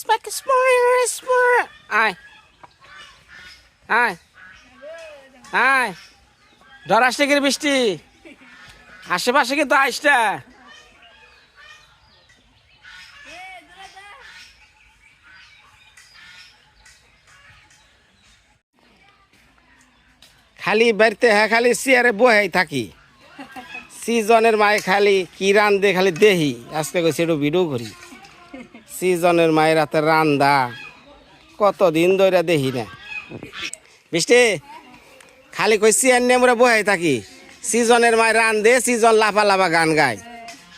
Smack a smile, smile. আয় আয় ঝড় আসছে কি বৃষ্টি আশেপাশে কিন্তু আইসটা খালি বাড়িতে হ্যাঁ খালি চেয়ারে বহাই থাকি। সিজনের মায়ে খালি কি রান্ধে খালি দেহি। আজকে কইছি একটু ভিডিও করি। সিজনের মায়ের হাতে রান্দা। কতদিন ধরে দেখি না। বৃষ্টি খালি কই চেয়ার নিয়ে আমরা বহাই থাকি। সিজনের মায় রান্ধে সিজন লাফা লাফা গান গায়।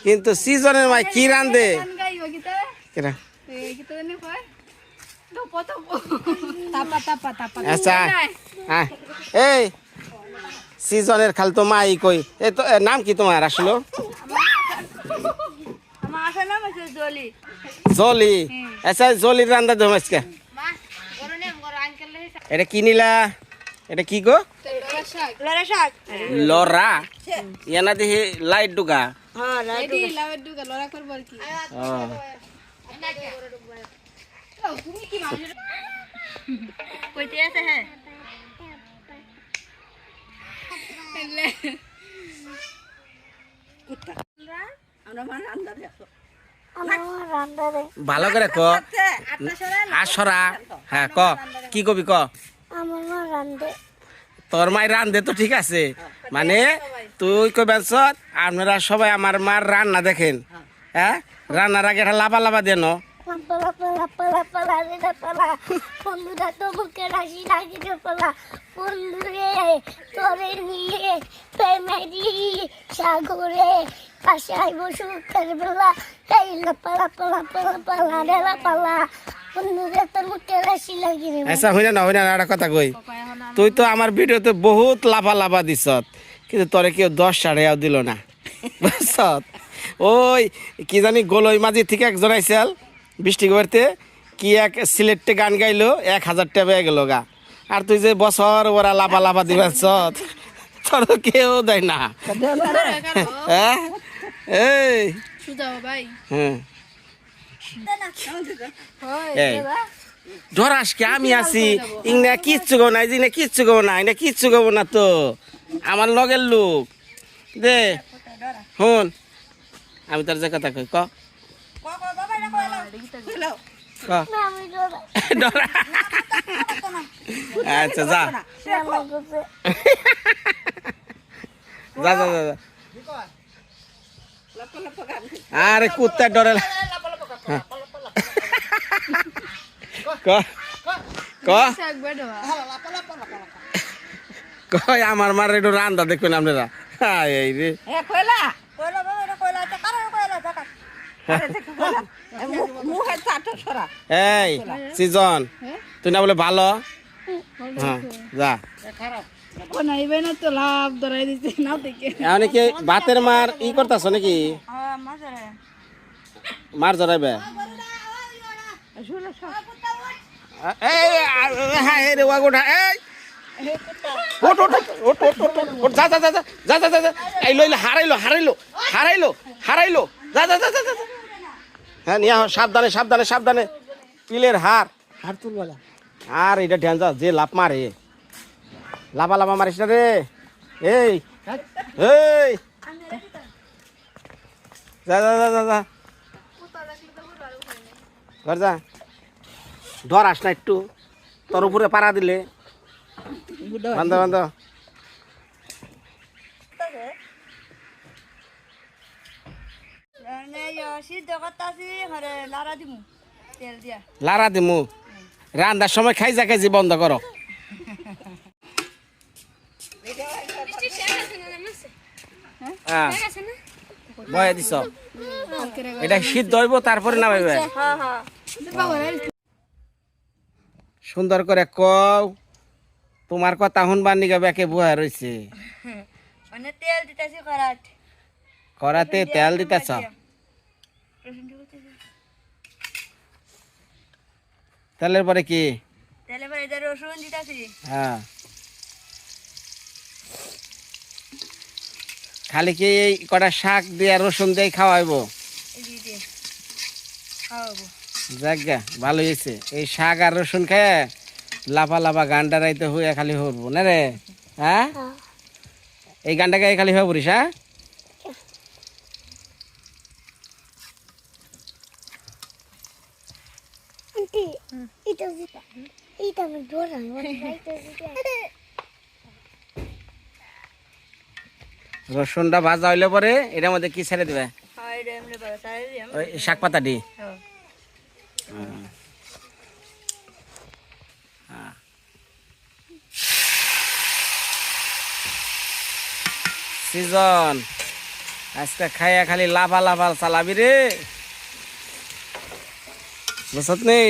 কিন্তু সিজনের মায় কি রান্ধে আচ্ছা হ্যাঁ। এই, সিজনের খালি তো মাই কই। এ তো নাম কি তোমার আসলো? জলি। আচ্ছা জলির রান্দা ধম আজকে। এটা কি নিলা? এটা কি গো? লরা ইয়ানা দেখি লাইট ডুগা। আমরা মানে আন্দাজ ভালো করে ক। আসরা হ্যাঁ ক। কি কবি ক? আমার তোর মাই রান্ধে তো ঠিক আছে। মানে তুই কই বেঞ্চ আপনারা সবাই আমার মার রান্না দেখেন। হ্যাঁ? রান্নার আগে এটা লাভা লাভা দেন পালা সাগরে বেলা। এই পালা পালা পালা পালা, রে পালা। বন্ধুরে তোর বুকে রাশি লাগি আচ্ছা হইনা না হইনা একটা কথা কই। তুই তো আমার ভিডিওতে বহুত লাভা লাভা দিছত, কিন্তু তোরে কেউ দশ সাড়েও দিল না। বুঝছত? ওই, কি জানি গোলই মাঝি থেকে একজন আইসাল বৃষ্টি বাড়িতে কি এক সিলেটে গান গাইলো এক হাজার টাকা পেয়ে গেল গা। আর তুই যে বছর ওরা লাভা লাভা সত তোর কেউ দেয় না। হ্যাঁ? এই। হ্যাঁ। ধরাস কি আমি আছি। ইংনা কিচ্ছু গো নাই ইংনা কিচ্ছু গো না ইংনা কিচ্ছু গো না তো। আমার লগের লোক। দে। শুন আমি তোর যে কথা কই ক? আচ্ছা যা। যা যা যা আরে কুত্তার ডরে হ্যাঁ। কয় আমার মার একটু আন্দা দেখবেন আপনারা। এই কয়লা? কয়লা এই সিজন তুই না বলে ভালো যা বাতের মার ই করতেছ নাকি মার জড়াইবে হারাইলো হারাইলো হারাইলো হারাইলো যা যা যা যা যা হ্যাঁ নিয়ে সাবধানে সাবধানে সাবধানে। পিলের হার হার তুলবালা। আর এটা ডেঞ্জার যে লাভ মারে। লাভা লাভা মারিস না রে। এই এই। যা যা যা যা যা। ঘর যা। ডর আস না একটু। তোর উপরে পাড়া দিলে। বান্ধ বান্ধ সিদ্ধ করতাছি হরে লারা দিমু রান্দার সময় খাই যা খাইছি বন্ধ করো হ্যাঁ দিছ। এটা সিদ্ধ হইব তারপরে নামাইবে সুন্দর করে কও তোমার কথা শুনবার নিগা বেকে বুয়া রয়েছে মানে করাত করাতে তেল দিতেছ? তেলের পরে কি? তেলে পরে এটা রসুন দিতাছি হ্যাঁ। খালি কি এই কটা শাক দিয়ে রসুন দিয়ে খাওয়াইবো? জাগা ভালো হয়েছে। এই শাক আর রসুন খেয়ে লাফা লাফা গান্ডা রাইতে হয়ে খালি হব না রে? হ্যাঁ? হ্যাঁ। এই গান্ডা গায়ে খালি হয়ে পড়িস হ্যাঁ আন্টি এটা যেটা এটা আমি ধরাই এটা যেটা রসুনটা ভাজা হইলে পরে এটার মধ্যে কি ছেড়ে দিবে? হয় ওই শাক পাতা দি হ্যাঁ। সিজন। আজকে খাইয়া খালি লাফা লাফা চালাবি রে। বুঝত নেই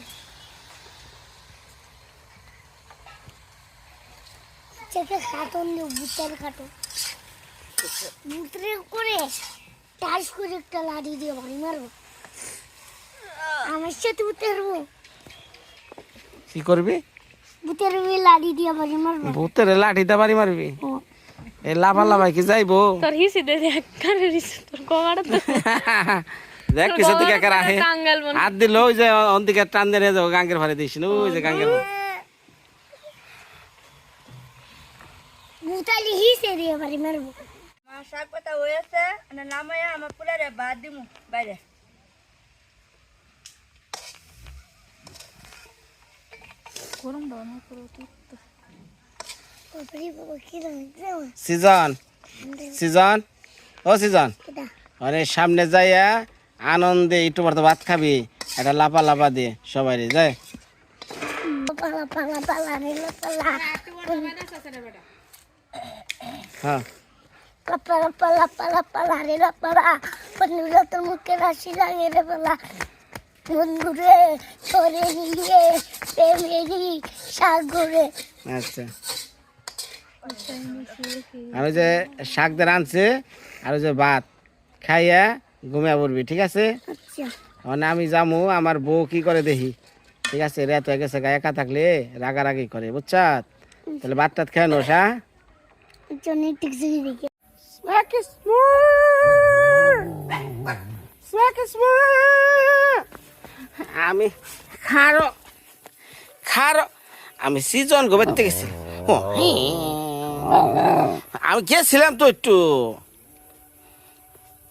বুটের খাটন বুটের করে টাস করে একটা লাড়ি দিয়ে বাড়ি মারবো। আমার সাথে বুতে কি করবি? বুতের ওই লাড়ি দিয়ে বাড়ি মারবো। ভূতের লাঠিতে বাড়ি মারবি? এই লাফা লাফা কি যাইবো? তোর হিসি দে দেখ কারে রিস তোর কোমাড়া তো। দেখ রাহে কাঙ্গাল হাত দিল ওই যে অন দিকে টান দিয়ে যাব গাঙ্গের ভারে দিস ওই যে গাঙ্গের বুতালি হিসে দিয়ে বাড়ি মারবো। মা শাক পাতা হয়েছে না নামায়া আমার পুলারে বাদ দিমু বাইরে। গরম দাও পুরো তো। সিজন। সিজন? ও সিজন। মানে সামনে যাইয়া আনন্দে একটু বার ভাত খাবি একটা লাফা লাফা দিয়ে সবাই রে যায় পালা পালা পালা রে পালা হ্যাঁ। পালা পালা পালা পালা রে। পালা বন্ধুরা তোর মুখে রাশি লাগে রে পালা বন্ধুরে নিয়ে সাগরে। আচ্ছা। আর ওই যে শাক দিয়ে রাঁধছে আর ওই যে ভাত। খাইয়া ঘুমিয়ে পড়বি ঠিক আছে? আচ্ছা। মানে আমি যামু আমার বউ কি করে দেখি? ঠিক আছে রে তো গেছে একা থাকলে রাগারাগি করে বুঝছাত? তাহলে ভাত টাত খেয়ে নোস হ্যাঁ আমি খারো খারো। আমি সিজন গেছি ও, আমি গেছিলাম তো একটু।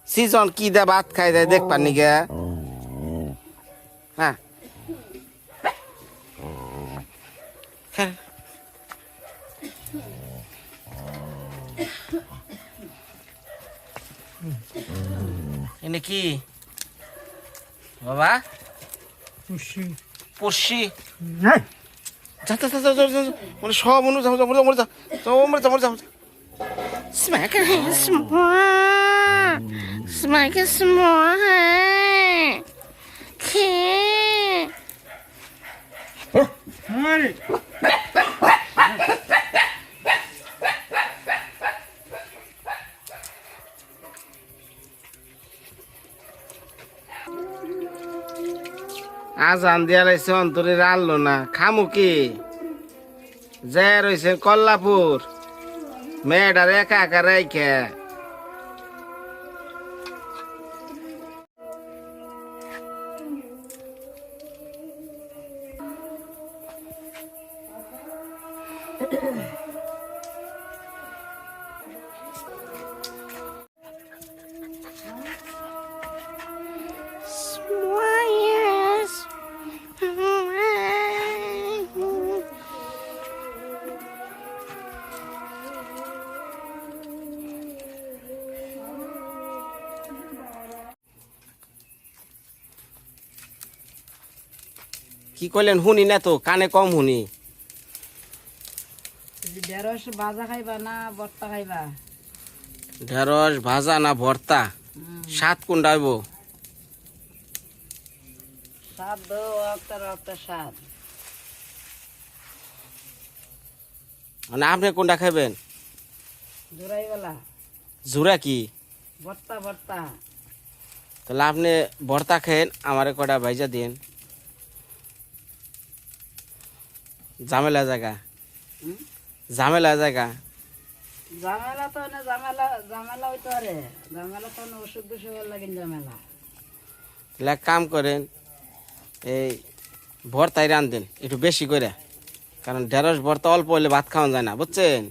সিজন কি দে ভাত খাই দেয় দেখ পানি গে। হ্যাঁ। এনে কি বাবা পড়শি যা যা যা যা যা যা মানে সব অনু যাও যাও মরে যাও মরে যাও মরে যাও Smack a small, smack a small, okay. আজান দিয়া লাইছে অন্তরে আনলো না। খামুকি যে রয়েছে কল্লাপুর। মেয়েটার একা একা রাইখে। কি কইলেন শুনি না তো কানে কম শুনি। ঢেঁড়স ভাজা খাইবা না ভর্তা খাইবা? ঢেঁড়স ভাজা না ভর্তা? সাত কোনটা হইব? স্বাদ দো স্বাদ। মানে আপনি কোনটা খাবেন জোড়াইওয়ালা। জুরা কি? ভর্তা ভর্তা। তাহলে আপনি ভর্তা খেন আমারে কটা ভাইজা দিন ঝামেলা জায়গা। ঝামেলা জায়গা। ঝামেলা তো না ঝামেলা ঝামেলা হইতে পারে। ঝামেলা তো না ওষুধ বিষয় লাগে ঝামেলা। তাহলে কাম করেন এই ভর্তাই রান দেন একটু বেশি করে। কারণ ঢেঁড়স ভর্তা অল্প হলে ভাত খাওয়া যায় না বুঝছেন?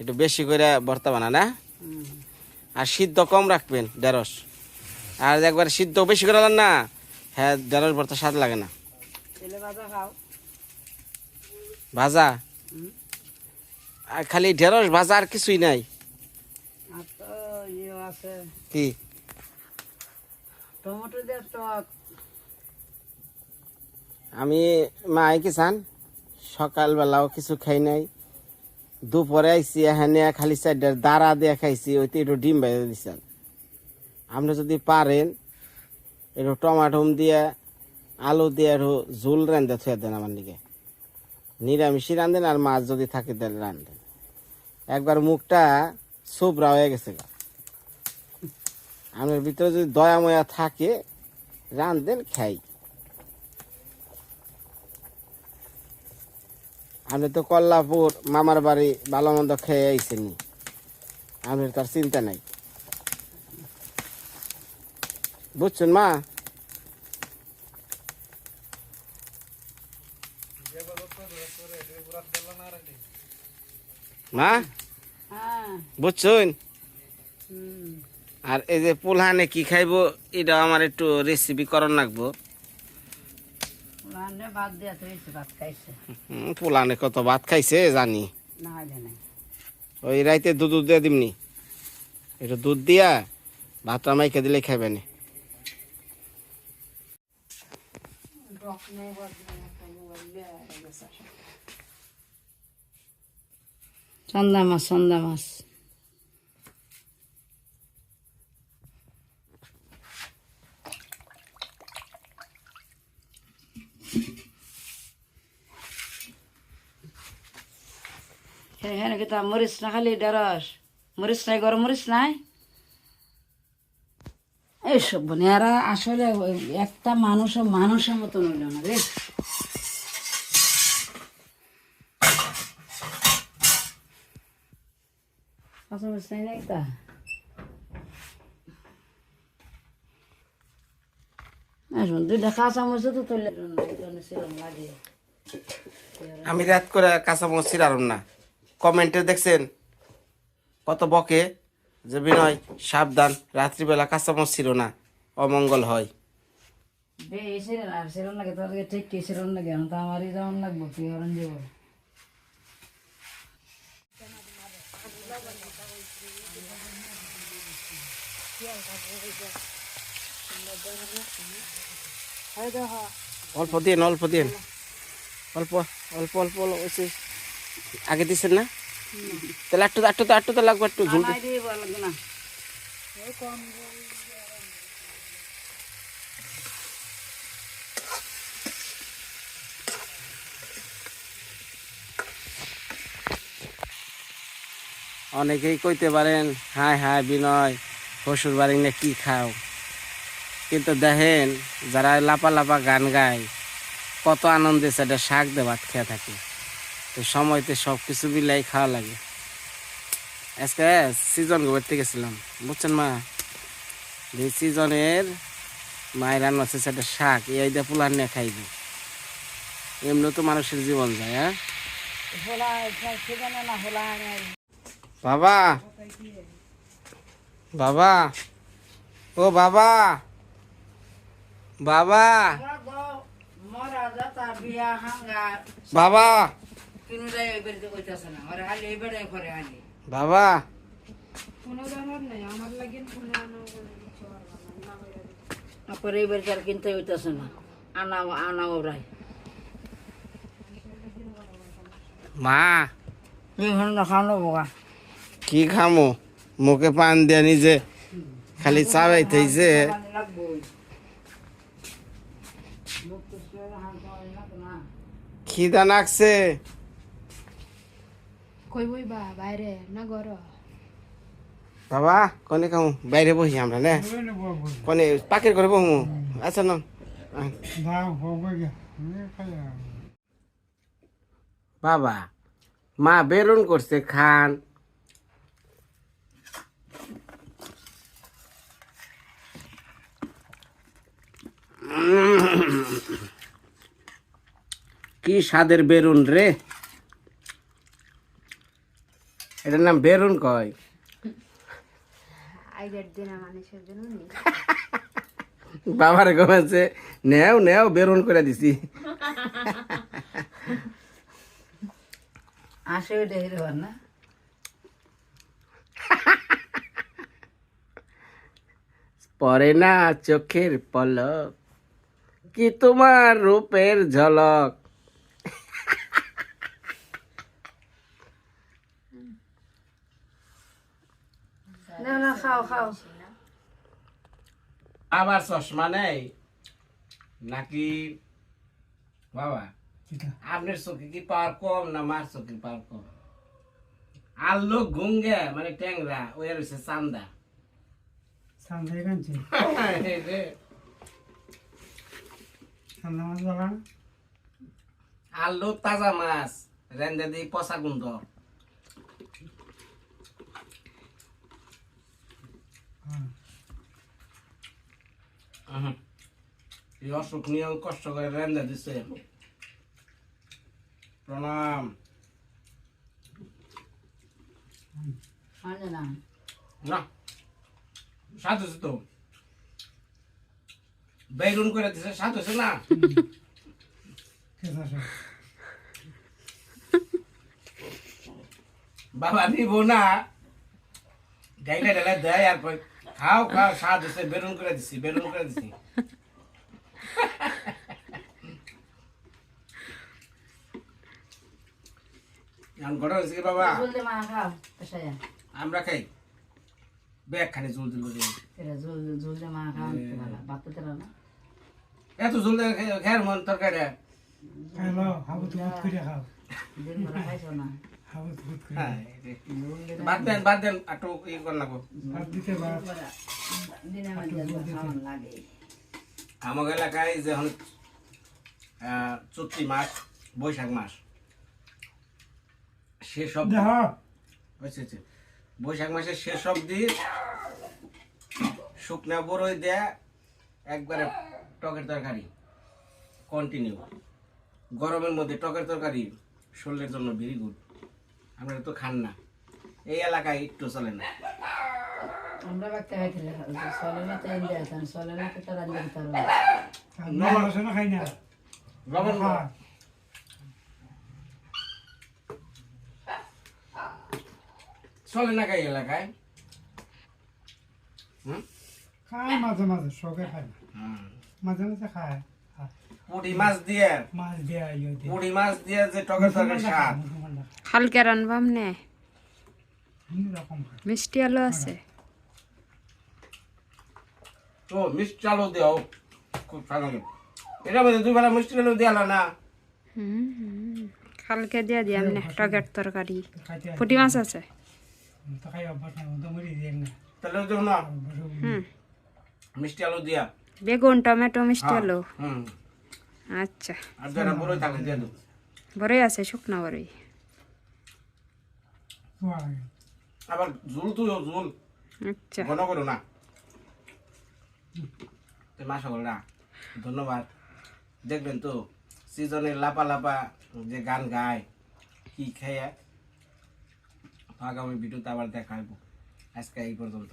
একটু বেশি করে ভর্তা বানা না? আর সিদ্ধ কম রাখবেন ঢেঁড়স। আর একবার সিদ্ধ বেশি করে না হ্যাঁ ঢেঁড়স ভর্তা স্বাদ লাগে না। তেলে ভাজা খাও। ভাজা? খালি ঢেঁড়স ভাজা আর কিছুই নাই? ইয়ে কি? টমেটো দিয়ে টক। আমি মা কি চান সকালবেলাও কিছু খাই নাই। দুপুরে আইসি এখানে খালি চারটার দাঁড়া দিয়ে খাইছি ওইতে একটু ডিম ভেজে দিচ্ছেন আপনি যদি পারেন একটু টমাটোম দিয়ে আলু দিয়ে একটু ঝোল রান্ধে থুয়ে দেন আমার দিকে নিরামিষই রান্ধেন আর মাছ যদি থাকে তাহলে রান্ধেন একবার মুখটা সুপরা হয়ে গেছে গা। আপনার ভিতরে যদি দয়া ময়া থাকে রান্ধেন খাই। আপনি তো কল্লাপুর মামার বাড়ি ভালো মন্দ খেয়ে আইসেন আপনার তার চিন্তা নাই। বুঝছেন মা? মা? হ্যাঁ। বুঝছেন? আর এই যে পোলহানে কি খাইবো এটা আমার একটু রেসিপি করন লাগবো। পোলানে কত ভাত খাইছে জানি। ওই রাইতে দুধ দুধ দিয়ে দিমনি। একটু দুধ দিয়া ভাতটা মাইকে দিলে খাবে না। চন্দা মাছ চন্দা মাছ এখানে কি তা মরিচ না খালি ঢেঁড়স মরিচ নাই গরম মরিচ নাই এইসব এরা আসলে একটা মানুষ মানুষের মতন হইল না রে আসুন দুইটা কাঁচা মরিচ তো তুললে লাগে আমি রাত করে কাঁচা মসির আরম না। কমেন্টে দেখছেন কত বকে যে বিনয় সাবধান রাত্রিবেলা কাঁচা মসিরও না অমঙ্গল হয়। বে সেরকম আর সেরকম লাগে তোর ঠিক কি? সেরকম লাগে তো আমারই যেমন লাগবো কি হরণ যাব? অল্প দিন অল্প দিন অল্প অল্প অল্প ওই আগে দিছেন না? তাহলে একটু একটু তো একটু তো লাগবে একটু ঝুল আমায় দিয়ে ভালো লাগবে না অনেকেই কইতে পারেন, হায় হায়, বিনয় শ্বশুর বাড়ি না কি খাও? কিন্তু দেখেন, যারা লাপা লাপা গান গায়, কত আনন্দে সেটা শাক দিয়ে ভাত খেয়ে থাকে। তো সময়তে সব কিছু মিলাই খাওয়া লাগে। আজকে সিজন ঘুরতে গেছিলাম, বুঝছেন মা? যে সিজনের মায়ের রান্না আছে সেটা শাক, এই দিয়ে পোলার নিয়ে খাইবে। এমনি তো মানুষের জীবন যায় হ্যাঁ? বাবা। বাবা। ও বাবা। বাবা। বাবা। বাবা। পরে এই আর কিনতে হইতাছে না আনা আনা ওরাই মা। এইখানে না খাওয়ানো বোকা কি খামো? মুখে পান দিয়ে নিজে খালি চাবাইতেছে খিদা নাকছে কই বই বা বাইরে না ঘর? বাবা কনে কাউ বাইরে বসি আমরা না? কনে পাকের করে বসু আচ্ছা না বাবা মা বেরুন করছে খান। কি স্বাদের বেরুন রে? এটার নাম বেরুন কয়? বাবার কমেছে নেও নেও বেরুন করে দিছি। আসে না? পরে না চোখের পলক। কি তোমার রূপের ঝলক? না না খাও খাও। আবার চশমা নেই। নাকি? বাবা আপনার চোখে কি পাওয়ার কম না মার চোখে পাওয়ার কম? আর লোক গুঙ্গে মানে ট্যাংরা ওই রয়েছে চান্দা। এই রে, আলু তাজা মাছ রেন্দে দিই পচা গুন্দ। এই অসুখ নিয়েও কষ্ট করে রেন্দে দিছে। প্রণাম। না না তো বেগুন করে দিছে স্বাদ হয়েছে না? বাবা নিব না। ডাইলে ডাইলে দেয় আর কই খাও খাও স্বাদ হয়েছে বেরুন করে দিছি বেরুন করে দিছি। বাবা? আমরা খাই। ব্যাগ খানি জল দিল তেরা জল জল মা খাও ভালো ভাত তো না এত জল দিয়ে খেয়ার মন তরকারি দিন ভরা খাইছো না? বাদ দেন বাদ দেন একটু ইয়ে করে লাগবো আমার এলাকায় যখন আহ, চৈত্রি মাস বৈশাখ মাস শেষ অব্দি হয়েছে হয়েছে। বৈশাখ মাসের শেষ অব্দি শুকনা বড়ই দেয়া একবারে টকের তরকারি। কন্টিনিউ গরমের মধ্যে টকের তরকারি শরীরের জন্য ভেরি গুড আপনারা তো খান না। এই এলাকায় একটু চলে না। আমরা বাচ্চা সলে না তো ইন্ডিয়া আছেন সলে না তো তারা দিতে পারবে লবণ চলে না খাই এলাকায়? হুম? খায় মাঝে মাঝে শখে খায় না। হুম। মাঝে মাঝে খায়। পুঁটি মাছ দিয়ে। মাছ দিয়ে পুঁটি মাছ দিয়ে যে টকের তরকারি স্বাদ। হালকা রানবাম নে। মিষ্টি আলু আছে। তো মিষ্টি আলু দেও। খুব স্বাদ এটা মধ্যে দুই বেলা মিষ্টি আলু দেওয়া না হুম। কালকে দিয়ে দিয়াম নে টকের তরকারি। খাইতে মাছ আছে? তো খাই অভ্যাস নাই তো মরি দিয়ে না। তাহলে মিষ্টি আলু দিয়া। বেগুন টমেটো মিষ্টি হ্যাঁ, আলু? আচ্ছা। বড়ই আছে শুকনো বড়ই। আবার ঝুল তুইও ঝুল। আচ্ছা। ঘন করো না। তো ধন্যবাদ। দেখবেন তো সিজনে লাপা লাপা যে গান গায় কি খেয়ে আগামী ভিডিওতে আবার দেখা হইব। আজকে এই পর্যন্ত